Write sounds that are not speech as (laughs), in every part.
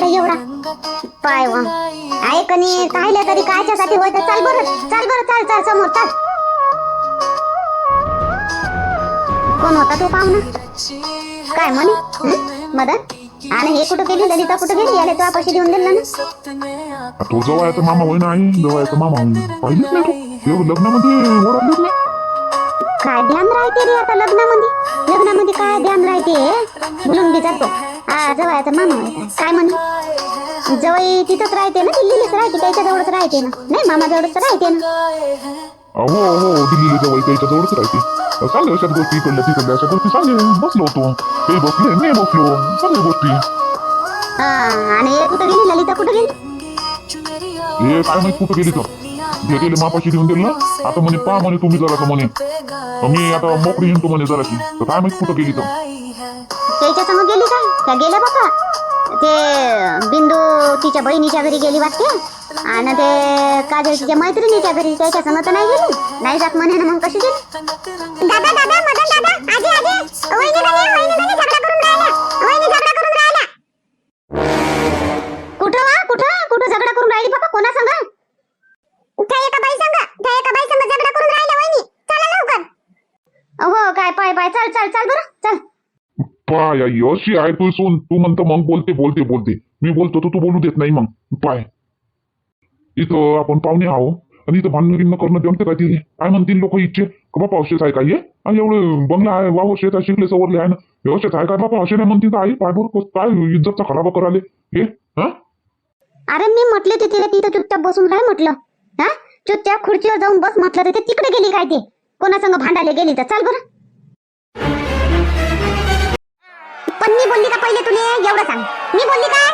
कमी येऊन राहिला कडे एवढा पाय वा. आहे कनी राहिलं तरी कायच्यासाठी होय तर चाल बरं चाल बरं चाल चाल समोर चाल. कोण होता तो पाहुणा? काय म्हणे? मदन आणि हे कुठं गेली? ललिता कुठं गेली? याला तो पैसे देऊन दिला ना? तो जवळचा मामा होईन आई. जवळचा मामा होईन. पाहिजेच नाही तो? एवढं लग्नामध्ये ओळखलेच नाही? काय ध्यान राहते रे आता लग्नामध्ये? लग्नामध्ये काय ध्यान राहते? बोलून बी जातो. आ जवळचा मामा होता काय म्हणे? जवळ तिथंच राहते ना दिल्लीलाच राहते त्याच्या जवळच राहते ना. नाही मामा जवळच राहते ना. हो हो दिल्लीला जवळ त्याच्या जवळच राहते. सांगे अशाच गोष्टी इकडल्या तिकडल्या अशा गोष्टी सांगे बसलो होतो. ते बसले मी बसलो. सगळ्या गोष्टी. आणि कुठं गेली? ललिता कुठं गेली? हे काय माहीत कुठं गेली तर? हे गेले मापाशी देऊन दिलं ना? आता म्हणे पहा म्हणे तुम्ही जरासं म्हणे. मी आता मोकळी हिंडतो म्हणे जराशी. तर काय माहीत कुठं गेली तर? त्याच्या गेली काय त्या गेल्या बापा. ते बिंदू तिच्या बहिणीच्या घरी गेली वाटते. आणि ते काजल तिच्या मैत्रिणीच्या घरी त्याच्यासमोर तर नाही गेली. नाही जात म्हणे ना मग कशी गेली? दादा दादा मदन दादा आजी आजी. वहिनी गणे वहिनी गणे झगडा करून राहिला वहिनी झगडा करून राहिला कुठं वा? कुठं? कुठं झगडा करून राहिली बाबा कोणा संग? त्या एका बाई संग त्या एका बाई संग झगडा करून राहिला वहिनी. चला लवकर. हो काय पाय पाय. चल चल चल बरं. चल. पाय आई अशी आहे तू सून. तू म्हणतो मग बोलते बोलते बोलते. मी बोलतो तर तू बोलू देत नाही मग. पाय. इथं आपण पाहुणे आहो. आणि इथं भांडण गिन्न करणं देऊन काय तिथे? काय म्हणतील लोक इच्छे का बापा असेच आहे काय आणि एवढं बंगला आहे वाव शेत आहे शिकले सवरले आहे ना. व्यवस्थित आहे काय बापा? असे नाही म्हणतील तर आई पाय बरं काय इज्जतचा खराब कराले हे हा? अरे मी म्हटले ते तिला तिथं चुपचाप बसून राह म्हटलं. हा? चुपचाप खुर्चीवर जाऊन बस म्हटलं तर ते तिकडे गेली काय ते? कोणासंग भांडायला गेली तर. चाल बरं. पण मी बोलली का पहिले तुले? एवढं सांग. मी बोलली काय?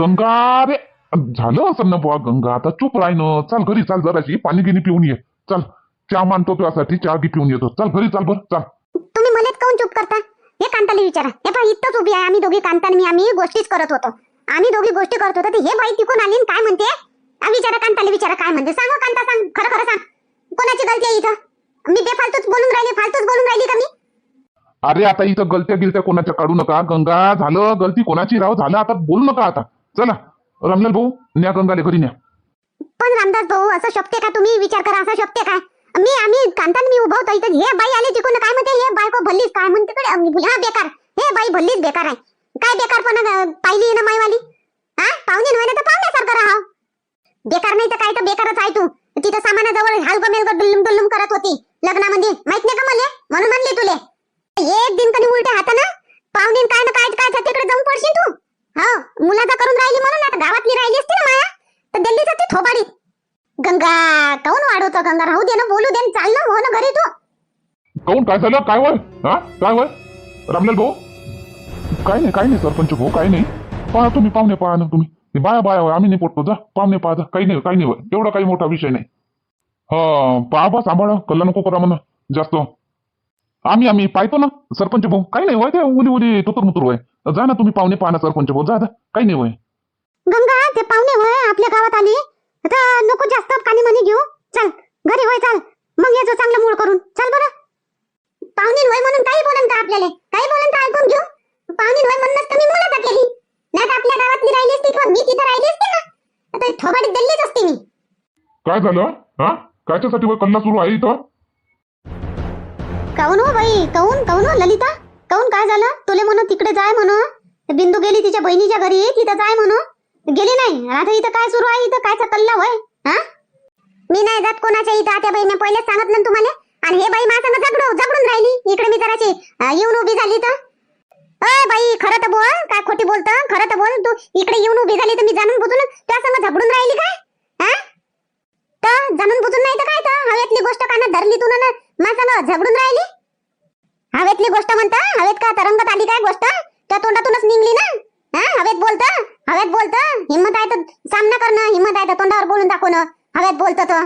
गंगा रे. झालं असं ना बुवा गंगा. आता चुप राही ना चाल घरी चाल जराशी. पाणी गिनी पिऊन ये. चल. चहा मानतो तुझ्यासाठी. चहा गी पिऊन येतो. चल घरी चाल बरं. चाल. तुम्ही मलाच काऊन चुप करता? हे कांताला विचारा. हे पहा इथंच उभी आहे. आम्ही दोघी कांता आणि मी आम्ही गोष्टीच करत होतो. आम्ही दोघी गोष्टी करत होतो. तर हे बाई तिकून आली आणि काय म्हणते? आ, विचारा कांताला विचारा काय म्हणते. सांग हो कांता सांग. खरं खरं सांग. कोणाची गलती आहे इथं? मी बेफालतूच बोलून राहिली. फालतूच बोलून राहिली का मी? अरे आता इथं गलत्या गिलत्या कोणाच्या काढू नका. गंगा झालं गलती कोणाची? राव झालं आता. बोलू नका आता. चला. रामलाल भाऊ न्या गंगाले घरी न्या. पण रामदास भाऊ असं शक्य का? तुम्ही विचार करा असं शक्य काय मी आम्ही कांतान मी उभा होता इथं. हे बाई आली तिकडून काय म्हणते? हे बायको भल्लीच काय म्हणते कडे हा बेकार. हे बाई भल्लीच बेकार आहे. काय बेकार पण पाहिली ना माईवाली? हा? पाहुणे नव्हे ना तर पाहुण्यासारखं राहा बेकार नाही तर काय? तर बेकारच आहे तू. तिथं सामानाजवळ हालगमेल डुल्लुम डुल्लुम करत होती लग्नामध्ये. माहीत नाही का मला? म्हणून म्हणले तुले. एक दिन कधी उलट्या हातानं पाहुणे काय ना काय काय तिकडे जाऊन पडशील तू. हो मुलाचा करून राहिली म्हणून आता गावातली राहिली असती ना माया तर दिल्ली जाते थोबाडीत गंगा काऊन वाढवतो गंगा? राहू दे ना बोलू दे चाल ना हो ना घरी तू. काऊन? काय झालं? काय वय? हा? काय वय? रामलाल भाऊ? काय नाही काय नाही सरपंच भाऊ काय नाही. पहा तुम्ही पाहुणे पहा ना तुम्ही. ते बाया बाया होय, आम्ही नाही पोटतो जा. पाहुणे पहा जा. काही नाही काही नाही एवढा काही मोठा विषय नाही. हा पहा बा सांभाळा. कल्ला नको करा म्हणा. जास्त. आम्ही आम्ही पाहतो ना सरपंच भाऊ. काही नाही होय ते उली उली तुतर मुतूर होय जा ना तुम्ही पाहुणे पहा ना सरपंच भाऊ. जा जा. काही नाही होय गंगा ते पाहुणे होय आपल्या गावात आली. आता नको जास्त कानी मनी घेऊ. चल घरी होय चाल. मग याचं चांगलं मूळ करून. चल बरं. पाहुणे होय म्हणून काही बोलन का आपल्याला. काही बोलन तर ऐकून घेऊ. पाहुणे होय म्हणूनच तर मी मुलाचा केली नाही तर आपल्या गावातली राहिली असती किंवा मी तिथं राहिली असते ना आता थोबाडीत दिल्लीच असते मी. काय झालं? हा? कायच्यासाठी वय कल्ला सुरू आहे इथं? काऊन हो बाई? काऊन? काऊन हो ललिता? काऊन? काय झालं? तुले म्हण तिकडे जाय म्हण बिंदू गेली तिच्या बहिणीच्या घरी तिथं जाय म्हण गेली नाही? आता इथं काय सुरू आहे? इथं कायचा कल्ला होय? हा? मी नाही जात कोणाच्या इथं. आता बहिणी पहिलेच सांगितलं ना तुम्हाला. आणि हे बाई माझ्या संग जगडून झगडून राहिली. इकडे मी जराची येऊन उभी झाली तर. अय बाई खरं तर बोल. काय खोटी बोलत? खरं तर बोल. तू इकडे येऊन उभी झाली तर मी जाणून बुजून त्या संग झगडून राहिली काय? हा? तर जाणून बुजून नाही तर काय तर? हवेतली गोष्ट कानात धरली तू ना माझ्या संग झगडून राहिली? हवेतली गोष्ट म्हणता? हवेत का? तरंगत आली काय गोष्ट? त्या तोंडातूनच निघली ना? हा? हवेत बोलत? हवेत बोलत? हिंमत आहे तर सामना करणं हिंमत आहे तर तोंडावर बोलून दाखवणं हवेत बोलत तर.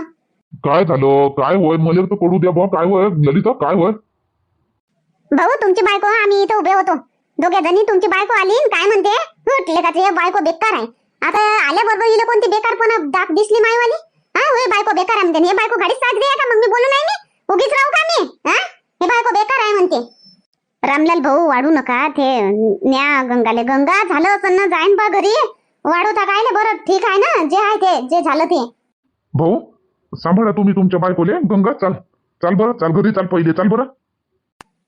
काय झालं? काय होय? मला तर पडू द्या बा. काय होय? ललिता काय होय? भाऊ तुमची बायको आम्ही इथं उभे होतो. दोघे जणी तुमची बायको आली आणि काय म्हणते? म्हटले का ते बायको बेकार आहे. आता आल्याबरोबर हिला कोणती बेकार पण दाख दिसली मायवाली? हा? होय बायको बेकार आहे म्हणते. हे बायको गाडीत आहे का? मग मी बोलू नाही मी? उगीच राहू का मी? हा? हे बायको बेकार आहे म्हणते. रामलाल भाऊ वाढू नका ते न्या गंगाले. गंगा झालं असं ना जाईन बा घरी. वाढवता काय ले बरं ठीक आहे ना? जे आहे ते जे झालं ते. भाऊ सांभाळा तुम्ही तुमच्या बायकोले. गंगा चाल. चाल बरं चाल घरी चाल पहिले चाल बरं.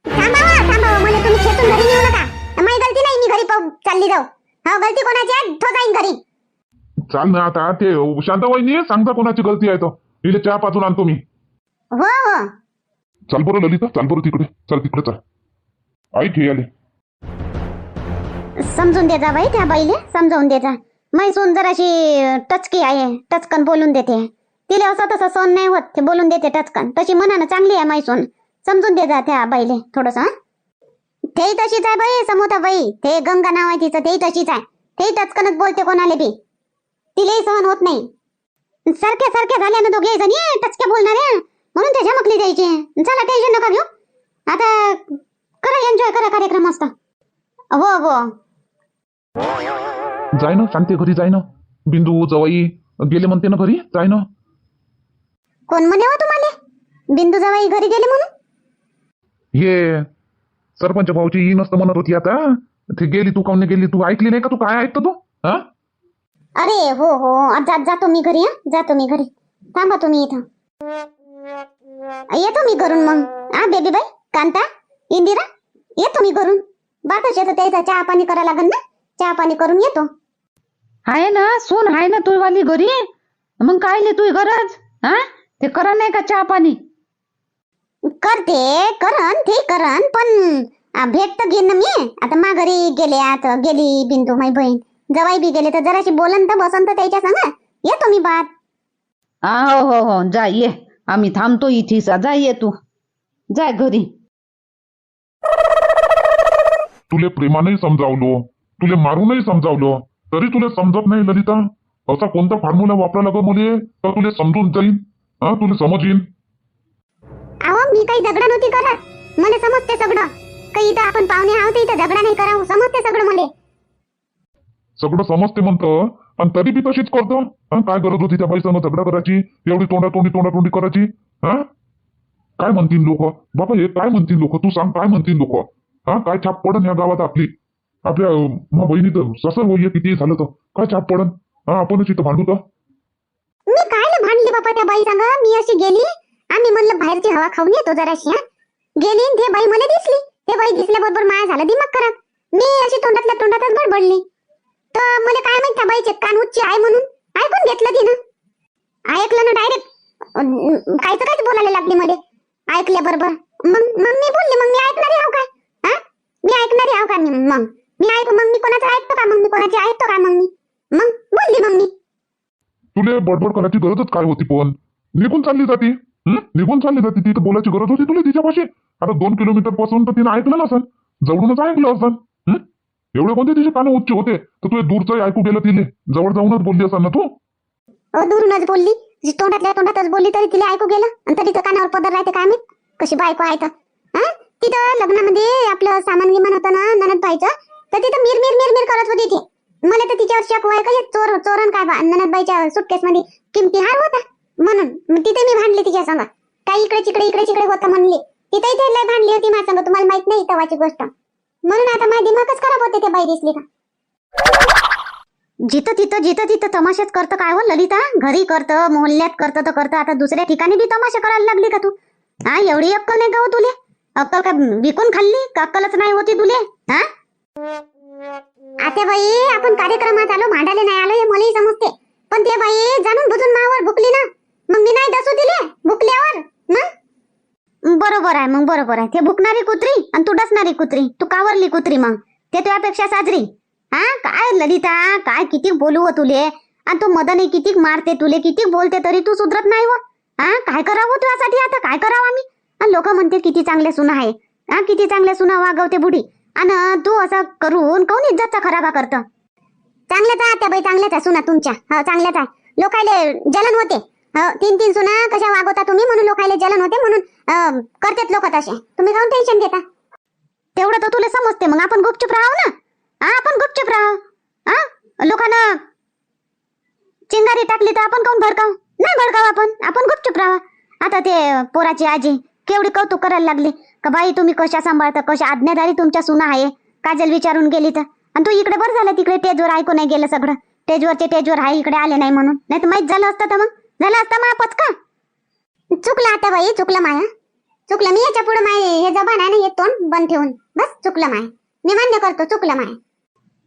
थांबावा थांबावा मला तुम्ही खेचून घरी नेऊ नका. माझी गलती नाही मी घरी पाहू चालली जाऊ. हो गलती कोणाची आहे? तो जाईन घरी. चाल ना आता ते शांत वहिनी सांगता कोणाची गलती आहे तो. इले चहा पाजून आणतो मी हो हो. चाल बरं ललिता चाल बरं तिकडे. चल तिकडे चाल. आई ठे आले. समजून देजा बाई त्या बाईले समजावून देजा. मै जराशी टचकी आहे टचकन बोलून देते. तिला असं तसं सहन नाही होत ते बोलून देते टचकन. तशी मनानं चांगली आहे मैसून समजून देता त्या बाईले थोडस तेही तशीच आहे बाई समोता बाई. ते गंगा नाव आहे तिचं तेही तशीच आहे. ते टचकनच बोलते कोणाले बी. तिलाही सहन होत नाही. सारख्या सारख्या झाल्या ना दोघे जणी टचक्या बोलणाऱ्या. म्हणून ते झमकली द्यायची चला टेन्शन नका घेऊ. आता करा एन्जॉय करा कार्यक्रम मस्त. हो हो. जाय ना शांती घरी जाय ना. बिंदू जवाई गेले म्हणते ना घरी? जाय ना. कोण म्हणे हो तुम्हाला? बिंदू जावाई घरी गेले म्हणून? हे सरपंच भाऊची ही नसतं म्हणत होती आता. ते गेली तू काऊन नाही गेली? तू ऐकली नाही का? तू काय ऐकतो तू? हा? अरे हो हो. आज जा- जातो मी घरी हं? जातो मी घरी. थांबा तुम्ही इथं. येतो मी घरून मग. हा बेबी बाई कांता इंदिरा येतो मी घरून. बातच येतो त्याचा चहा पाणी करा लागेल ना. चहा पाणी करून येतो. आहे ना सून आहे ना तुझी वाली घरी? मग काय नाही तुझी गरज? हा ते करा नाही का चहा पाणी? करते करन ते करन पण भेट तर घेईन ना मी. आता मा घरी गेले आता गेली बिंदू माझी बहीण. जवाई बी गेले तर जराशी बोलन तर बसन तर त्याच्या संग. येतो मी बात. हो हो हो जा ये. आम्ही थांबतो इथेच जा ये तू. जाय घरी. तुले प्रेमानेही समजावलो. तुले मारूनही समजावलो. तरी तुला समजत नाही ललिता. असा कोणता फॉर्म्युला वापरा लागो मुले? तर तुले समजून जाईन? हा तुला समज येईन अहो मी काही झगडा नव्हती करत. मला समजते सगळं. काही इथं आपण पाहुणे आहोत इथं झगडा नाही करावं. समजते सगळं मला. सगळं समजते म्हणतं आणि तरी बी तशीच करतो. काय गरज होती त्या बाई झगडा करायची? एवढी तोंडा तोंडी तोंडा तोंडी करायची? हा? काय म्हणतील लोक? बाबा हे काय म्हणतील लोक? तू सांग काय म्हणतील लोक? हा? काय छाप पडन या गावात आपली? आपल्या बहिणी तर बहिणीचं ससर होईये किती झालं तर? काय छाप पडन? हा आपणच इथं भांडू तर. मी काय भांडले बाबा त्या बाई सांग? मी अशी गेली आम्ही म्हणलं बाहेरची हवा खाऊन येतो जराशी हा? गेली ते बाई मला दिसली. ते बाई दिसल्याबरोबर माया झालं दिमाग खराब. मी अशी तोंडातल्या तोंडातच बडबडली. तर मला काय माहीत त्या बाईचे कान उच्च आहे म्हणून? ऐकून घेतलं तिनं. ऐकलं ना डायरेक्ट कायच कायच बोलायला लागली मध्ये ऐकल्याबरोबर मग मग मी बोलली मग मी ऐकणारी आहो काय? हा? मी ऐकणारी आहो का मी मग. मी ऐक मग मी कोणाचं ऐकतो का? मग मी कोणाची ऐकतो का? मग मी. मग बोलली मग मी. तुले बडबड करायची गरजच काय होती पण? निघून चालली जाती. निघून चालली जाती. तिथं बोलायची गरज होती तुला तिच्यापाशी. आता दोन किलोमीटरपासून तर तिने ऐकलं नसेल. जवळूनच ऐकलं असेल. एवढे कोणते तिचे कान उच्च होते? तर तुझे दूरचं ऐकू गेलं तिने. जवळ जाऊनच बोलली असन ना तू? अ, दुरूनच बोलली. जी तोंडातल्या तोंडातच बोलली तरी तिला ऐकू गेलं. आणि तरी तर कानावर पदर राहते काय मी कशी बायको आहे तर. हा? तिथं लग्नामध्ये आपलं सामान गिमान होतं ना ननद बाईचं तर तिथं मिर मिर मिर मिर करत होती ती. मला तर तिच्यावर शक व्हाय का हे चोर चोरण काय बा ननद बाईच्या सुटकेस मध्ये किमती हार होता. म्हणून मग तिथे मी भांडली तिच्या संग. काही इकडे तिकडे इकडे तिकडे होतं म्हणली. तिथे इथे लय भांडली होती माझ्या संग. तुम्हाला माहीत नाही तवाची गोष्ट. म्हणून आता माझा दिमागच खराब होते ते बाई दिसली का? जिथं तिथं जिथं तिथं तमाशाच करतं काय हो ललिता? घरी करतं मोहल्ल्यात करतं तर करतं. आता दुसऱ्या ठिकाणी बी तमाशा करायला लागली का तू? हा एवढी अक्कल नाही का हो तुले? अक्कल का विकून खाल्ली? का अक्कलच नाही होती तुले? हा? आता बाई आपण कार्यक्रमात आलो भांडायला नाही आलो हे मलाही समजते. पण ते बाई जाणून बुजून मावर भुकली ना. मग मी नाही दसू दिले भुकल्यावर? मग? बरोबर आहे मग बरोबर आहे. ते भुकणारी कुत्री आणि तू डसणारी कुत्री. तू कावरली कुत्री मग. ते तुझ्यापेक्षा साजरी. हा? काय ललिता? काय किती बोलू हो तुले? आणि तू मदन किती मारते तुले? किती बोलते तरी तू सुधरत नाही व हा? काय करावं तुझ्यासाठी आता? काय करावं आम्ही? लोक म्हणते किती चांगले सुना आहे. हा किती चांगले सुना वागवते बुढी. आणि तू असं करून काऊन इज्जतचा खराबा करत? चांगल्याच आहे त्या बाई चांगल्याच आहे सुना तुमच्या. हा चांगल्याच आहे. लोकायले जलन होते. तीन तीन सुना कशा वागवता तुम्ही? म्हणून लोकायला जलन होते म्हणून अं, लोक तसे. तुम्ही काऊन टेन्शन घेता. तेवढं तर तुला समजते मग आपण गुपचूप राहू ना? हा आपण गुपचूप राहू हा? लोकांना चिंगारी टाकली तर आपण काऊन भडकाव? नाही भडकाव आपण आपण गुपचूप राहा आता ते पोराची आजी केवढी कौतुक करायला लागली. का बाई तुम्ही कशा सांभाळता कशा आज्ञाधारी तुमच्या सुना आहे? काजल विचारून गेली तर. आणि तू इकडे बरं झालं तिकडे टेजवर ऐकू नाही गेलं सगळं. टेजवरचे टेजवर आहे इकडे आले नाही म्हणून. नाही तर माहीत झालं असतं तर मग. झालं असतं मा पचका? चुकलं आता बाई चुकलं माया. चुकलं मी याच्यापुढे माय हे जबान आहे ना हे तोंड बंद ठेवून. बस चुकलं माय. मी मान्य करतो चुकलं माय.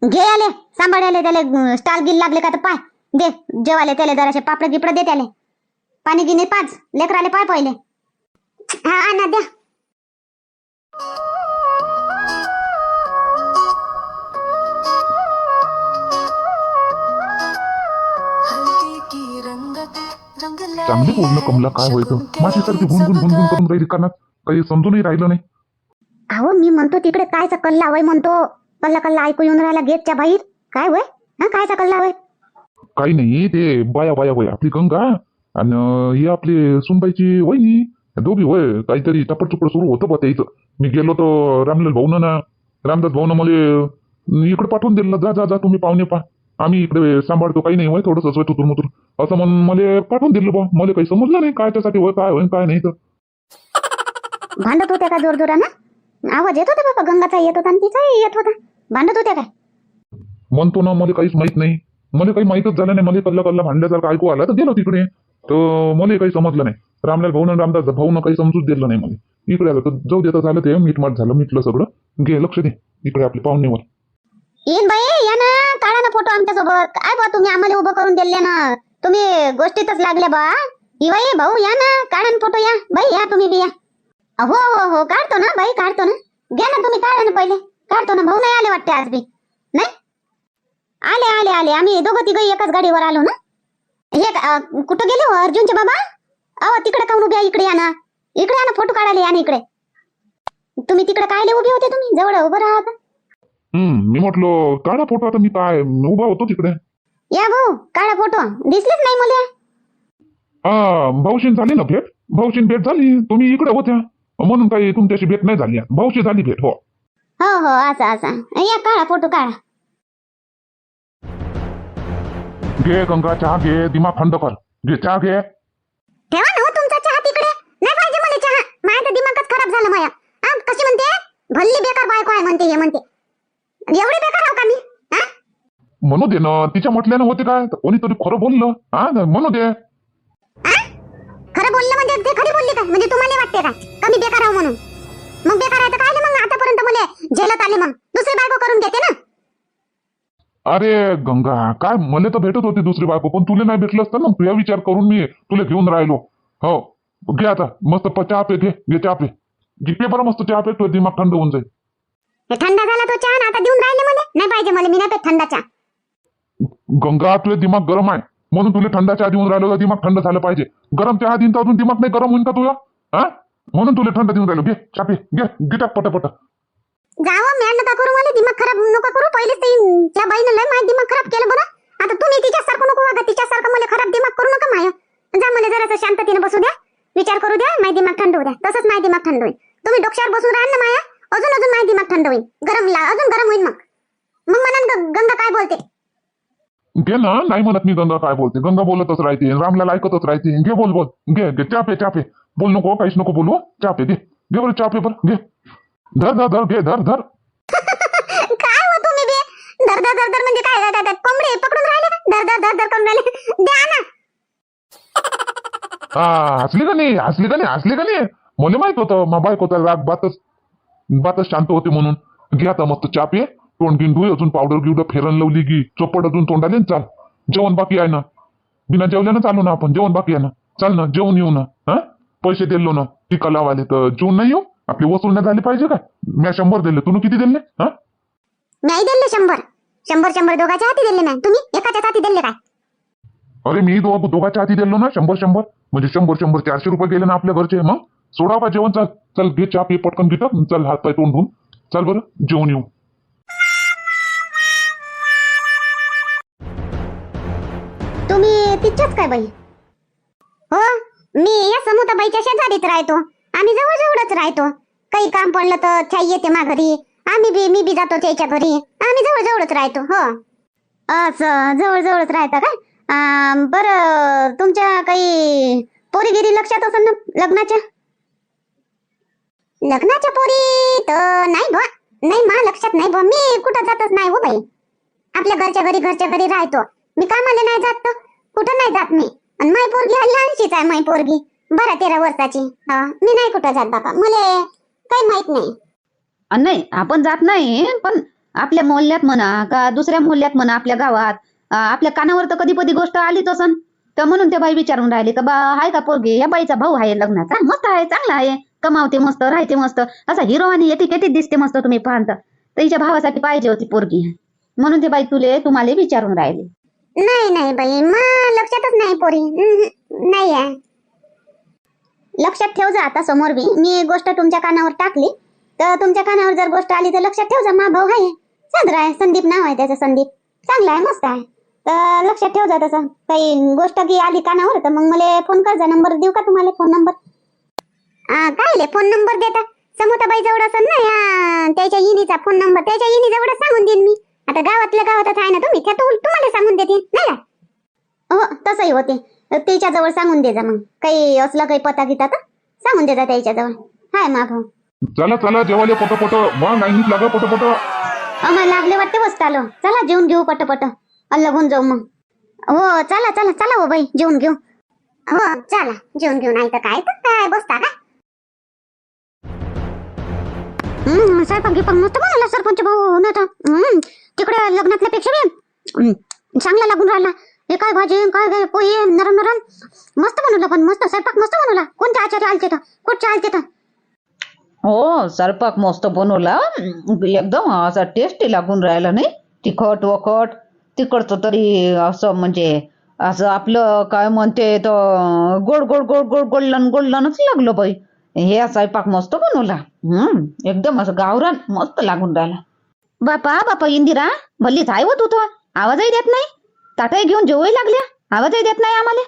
घे आले सांभाळाले त्याला स्टाल गिल लागले का तर पाय. दे जेवाले त्याला जराशे पापड गिपड दे त्याले. पाणी गिने पाच लेकराले पाय पहिले. हा आणा द्या. चांगली बोलणं कमला काय व्हायचं माझ्यासारखी गुणगुण गुणगुण करून राहिली कानात काही समजूनही राहिलं नाही. अहो मी म्हणतो तिकडे कायचा कल्ला वय म्हणतो. कल्ला कल्ला ऐकू येऊन राहिला गेटच्या बाहेर. काय वय हा कायचा कल्ला वय काही नाही ते बाया बाया वय आपली गंगा आणि ही आपली सुनबाईची वहिनी. दोघी वय काहीतरी टपट चुपड सुरू होतं बा इथं मी गेलो तर रामलाल भाऊन ना रामदास भाऊन मला इकडे पाठवून दिलं जा जा जा तुम्ही पाहुणे पा आम्ही इकडे सांभाळतो काही नाही वय थोडंसं असं तुतूर मुतूर असं म्हणून मला पाठवून दिलं बा मला काही समजलं नाही काय त्यासाठी वय काय होय काय नाही तर. भांडत होत्या का जोर जोरानं आवाज येत होता बाबा गंगाचा येत होता आणि तिचाही येत होता. भांडत होत्या काय? म्हणतो ना मला काहीच माहीत नाही. मला काही माहीतच झालं नाही. मला कल्ला कल्ला भांडल्यासारखं ऐकू आला तर गेलो तिकडे. तर मला काही समजलं नाही. रामलाल भाऊ रामदास भाऊनं काही समजूच दिलं नाही मला. इकडे आलं तर जाऊ देता झालं ते मीटमाट झालं मिटलं सगळं. घे लक्ष दे. इकडे आपली पाहुणेवर येईन बाई या ना. काढा ना फोटो आमच्यासोबत काय बा तुम्ही आम्हाला उभं करून दिले ना? तुम्ही गोष्टीतच लागले बा इवाई बाई भाऊ या ना. काढा ना फोटो या. बाई या तुम्ही बी या. हो हो हो काढतो ना बाई काढतो ना. घ्या ना तुम्ही काढा ना पहिले. काढतो ना. भाऊ नाही आले वाटते आज बी. नाही? आले आले आले. आम्ही दोघं तिघं एकाच गाडीवर आलो ना. हे कुठं गेले हो? अर्जुनचे बाबा? अहो तिकडे काऊन उभ्या? इकडे या ना. इकडे या ना फोटो काढायला या ना इकडे. तुम्ही तिकडे कायले उभे होते तुम्ही? जवळ उभं राहा हम्म मी म्हटलं काढा फोटो आता मी काय उभा होतो तिकडे. या भाऊ काढा फोटो. दिसलेच नाही मला. हा भाऊशीन झाली ना भेट? भाऊशीन भेट झाली तुम्ही इकडे होत्या. म्हणून काही तुमच्याशी भेट नाही झाली. भाऊशी झाली भेट हो. हो हो असं असं. या काढा फोटो काढा. घे गंगा चहा घे दिमाग थंड कर घे चहा घे. ठेवा ना हो तुमचा चहा तिकडे. नाही पाहिजे मला चहा. माझा दिमागच खराब झालं माया. कशी म्हणते? भल्ली बेकार बायको आहे म्हणते हे म्हणते. एवढी बेकार आहो का मी? हा? म्हणू दे ना तिच्या म्हटल्यानं होते काय? तर कोणीतरी खरं बोललं. हा म्हणू दे. हा? खरं बोललं म्हणजे ते खरी बोलली का? म्हणजे तुम्हाला वाटते का? कमी बेकार आहो म्हणून. मग बेकार आहे तर काय मग आतापर्यंत मला? झेलत आले मग. दुसरी बायको करून घेते ना. अरे गंगा काय? मला तर भेटत होती दुसरी बायको पण तुला नाही भेटलं असतं ना? तुझा विचार करून मी तुला घेऊन राहिलो. हो. घे आता. मस्त प- चहा पे घे. घे चहा पे. घे बरं मस्त चहा पे तुझा दिमाग थंड होऊन जाईल. हे थंडा झाला तो चहा ना आता देऊन राहिले मला. नाही पाहिजे मला मी नाही पेत थंडा चहा. गंगा तुझे दिमाग गरम आहे. म्हणून तुला थंडा चहा देऊन राहिलो तर दिमाग थंड झालं पाहिजे. गरम चहा देईन तर अजून दिमाग नाही गरम होईन का तुझा हा? म्हणून तुला थंड देऊन राहिलो. घे चहा पे घे घे टाक पटापट. जावं म्या नका करू मला? दिमाग खराब नका करू. पहिलेच ते त्या बाईनं लय माझं दिमाग खराब केलं बरं. आता तुम्ही तिच्यासारखं नको वागा तिच्यासारखं मला खराब दिमाग करू नका माय. जा मला जरासं शांततेने बसू द्या. विचार करू द्या माझा दिमाग थंड होऊ द्या. तसंच माझा दिमाग थंड होईल. तुम्ही डोक्यावर बसून राहाल ना माया. अजून अजून माझा दिमाग थंड होईल. गरम ला अजून गरम होईल मग. मग म्हणा गंगा काय बोलते? घे ना नाही म्हणत मी गंगा काय बोलते. गंगा बोलतच राहते रामला ऐकतच राहते. घे बोल बोल. घे घे. चहा पे चहा पे. बोल नको काहीच नको बोलू. चहा पे घे. घे बरं चहा पे बरं घे. धर धर धर घे धर धर. (laughs) काय हो तुम्ही बे? धर धर धर धर म्हणजे काय? कोंबडे पकडून राहिले का? धर धर धर धर करून राहिले द्या ना. हा हसली का नाही? हसली का नाही? हसली का नाही? मला माहीत होतं मा बायकोचा राग बातच बातच शांत होते म्हणून. घे आता मस्त चहा पे तोंड गिंडू अजून पावडर गिवडर फेरन लावली की चोपड अजून तोंडाले न चाल. जेवण बाकी आहे ना. बिना जेवल्यानं चालू ना आपण. जेवण बाकी आहे ना. चाल ना जेवण येऊ ना. हा? पैसे दिलो ना. टिका लावाले तर जेवण नाही येऊ. आपली वसूल नाही झाली पाहिजे का? मी शंभर दिले. तुम्ही किती दिले? हा? नाही दिले शंभर. शंभर शंभर दोघाच्या हाती दिले नाही तुम्ही एकाच्या हाती दिले काय? अरे मी दोघाच्या हाती दिलो ना. शंभर शंभर. म्हणजे शंभर शंभर चारशे रुपये गेले ना आपल्या घरचे. मग? सोडा बा जेवण चाल चल घे चहा पे पटकन घेतात चल हात पाय तोंड धुवून. चल बरं जेवण येऊ. तुम्ही तिच्याच काय बाई? हो मी या समुताबाईच्या शेजारीच राहतो. आम्ही जवळ जवळच राहतो. काही काम पडलं तर छाई येते मा घरी आम्ही बी मी बी जातो त्याच्या घरी. आम्ही जवळ जवळच राहतो हो. असं जवळ जवळच राहता काय? अं, बरं तुमच्या काही पोरीगिरी लक्षात असेल ना लग्नाच्या? लग्नाच्या पोरी तर नाही बा नाही मा लक्षात नाही बा मी कुठं जातच नाही हो बाई. आपल्या घरच्या घरी घरच्या घरी राहतो. मी कामाला नाही जात तर कुठं नाही जात मी? आणि माय पोरगी लहानशीच आहे माय पोरगी. बारा तेरा वर्षाची. हा मी नाही कुठं जात बाबा. मला काही माहीत नाही. अन नाही आपण जात नाही पण आपल्या मोहल्ल्यात म्हणा का दुसऱ्या मोहल्ल्यात म्हणा आपल्या गावात अं, आपल्या कानावर तर कधी कधी गोष्ट आलीच असन. तर म्हणून ते बाई विचारून राहिली का बा हाय का पोरगी? या बाईचा भाऊ आहे लग्नाचा. मस्त आहे चांगला आहे. कमावते मस्त राहते मस्त. असा हिरो आणि येते किती दिसते मस्त तुम्ही पाहता. तर हिच्या भावासाठी पाहिजे होती पोरगी. म्हणून ते बाई तुले तुम्हाला विचारून राहिले. नाही नाही बाई लक्षातच नाही पोरी. नाही आहे. लक्षात ठेव जा आता समोर बी. मी गोष्ट तुमच्या कानावर टाकली. तर तुमच्या कानावर जर गोष्ट आली तर लक्षात ठेव जा मा भाऊ आहे. चांद्रा आहे संदीप नाव आहे त्याचं संदीप. चांगला आहे मस्त आहे. तर लक्षात ठेव जा तसं. काही गोष्ट की आली कानावर तर मग मला फोन कर जा नंबर देऊ का तुम्हाला फोन नंबर काय ले फोन नंबर देता? समोताबाई जवळ असेल ना या त्याच्या इनीचा फोन नंबर त्याच्या इनी जवळ सांगून देईन मी. आता गावातल्या गावातच आहे ना तुम्ही त्या तो तुम्हाला सांगून देते नाही हो तसंही होते. त्याच्याजवळ सांगून दे जा मग. काही असलं काही पता गिता तर सांगून दे जा त्याच्याजवळ. हाय मा भाऊ चला चला जेवायला पटपट. मग नाही लागा पटपट. आम्हाला लागले वाटते बसत आलो चला जेवून घेऊ पटपट. लगून जाऊ मग. हो चला चला चला हो बाई जेवून घेऊ. हो चला जेवून घेऊ. नाही तर काय तर काय बसता का? स्वयंपाक गिपाक मस्त बनवला सरपंच भाऊ ना तिकडे लग्नातल्या पेक्षा चांगला लागून राहिला. हे काय भाजी काय काय पोहे नरम नरम. मस्त बनवलं पण मस्त स्वयंपाक मस्त बनवला. कोणत्या आचार्य आलते तर? कुठच्या आलते तर? हो स्वयंपाक मस्त बनवला. एकदम असा टेस्टी लागून राहिला नाही? तिखट वखट तिकडचं तरी असं म्हणजे असं आपलं काय म्हणते तर गोड गोड गोड गोड गोडलन गोडलनच लागलं बाई. हे स्वयंपाक मस्त बनवला. हम्म एकदम असं गावरान मस्त लागून राहिला. बापा बापा इंदिरा भल्लीच आहे हो तू तो आवाजही देत नाही. ताटाही घेऊन जेवही लागल्या. आवाजही देत नाही आम्हाला.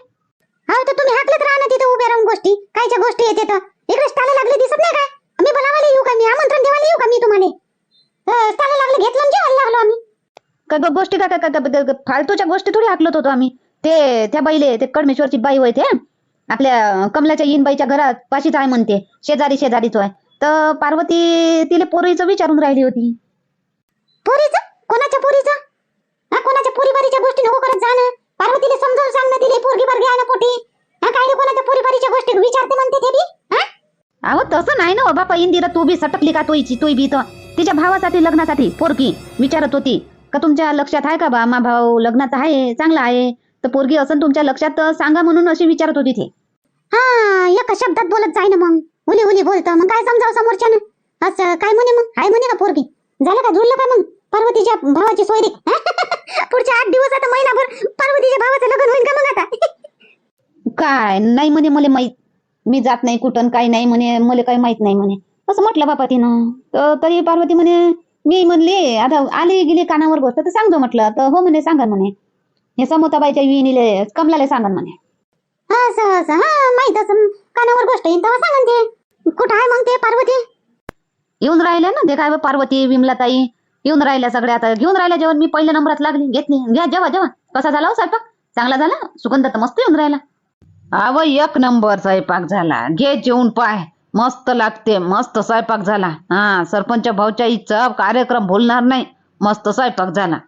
हा तर तुम्ही हाकलत राहा ना तिथे उभे राहून गोष्टी. कायच्या गोष्टी येते तर इकडे स्टाला लागले दिसत नाही काय? मी बोलावायला येऊ का मी? आमंत्रण देवायला येऊ का मी तुम्हाला? स्टाला लागले घेतलं जेवायला लागलो आम्ही. काय ग- गोष्टी काय काय- फालतूच्या गोष्टी थोडी हाकलत होतो आम्ही. ते त्या बाईले ते कडमेश्वरची बाई होय ते. आपल्या कमलाच्या बाईच्या घरात पाशीच आहे म्हणते. शेजारी शेजारीच आहे. तर पार्वती तिले पोरीचं विचारून राहिली होती. पोरीचं? कोणाच्या पोरीचं? हा कोणाच्या पोरीबारीच्या गोष्टी नको करत जा ना. पार्वतीला समजावून सांग ना तिले पोरगी बारगी आहे ना पोटी. हा काय कोणाच्या पोरीबारीच्या गोष्टी? विचारते म्हणते ते बी. हा? अहो तसं नाही ना हो बापा. इंदिरा तू बी सटकली का तोयची तोय बी तर. तिच्या भावासाठी लग्नासाठी पोरगी. विचारत होती. का तुमच्या लक्षात आहे का बा? मा भाऊ लग्नात आहे चांगला आहे. तर पोरगी असं तुमच्या लक्षात सांगा म्हणून अशी विचारत होती ती. हा एका शब्दात बोलत जाय ना मग. उली उली बोलत. मग काय समजावं समोरच्यानं? असं काय म्हणे मग? हाय म्हणे का पोरगी? झालं का? जुळलं का मग? पार्वतीच्या भावाची सोयरी (laughs) पुढच्या आठ दिवस आता महिनाभर पार्वतीच्या भावाचं लग्न होईल का मग आता? (laughs) काय? नाही म्हणे मला माहीत. मी जात नाही कुठं काही नाही म्हणे. मला काही माहीत नाही म्हणे. असं म्हटलं बापा तिनं. तर तरी पार्वती म्हणे मी म्हणली आता आली गेली कानावर गोष्ट तर सांगतो म्हटलं. तर हो म्हणे सांगा म्हणे. हे समोताबाईच्या विनीले कमलाले सांगा म्हणे. असं असं हा माहीत असं कानावर गोष्ट येईल तेव्हा सांगन ते. कुठं आहे मग ते पार्वती? येऊन राहिल्या ना ते काय बा पार्वती विमलाताई? येऊन राहिल्या सगळ्या आता. घेऊन राहिल्या जेवण. मी पहिल्या नंबरात लागली. घेतली घ्या जेव्हा जेव्हा कसा झाला हो स्वयंपाक? चांगला झाला? सुगंध तर मस्त येऊन राहिला. अव एक नंबर स्वयंपाक झाला. घे जेवून पाय. मस्त लागते. मस्त स्वयंपाक झाला. हा सरपंच भाऊच्या इच्छा कार्यक्रम भूलणार नाही. मस्त स्वयंपाक झाला.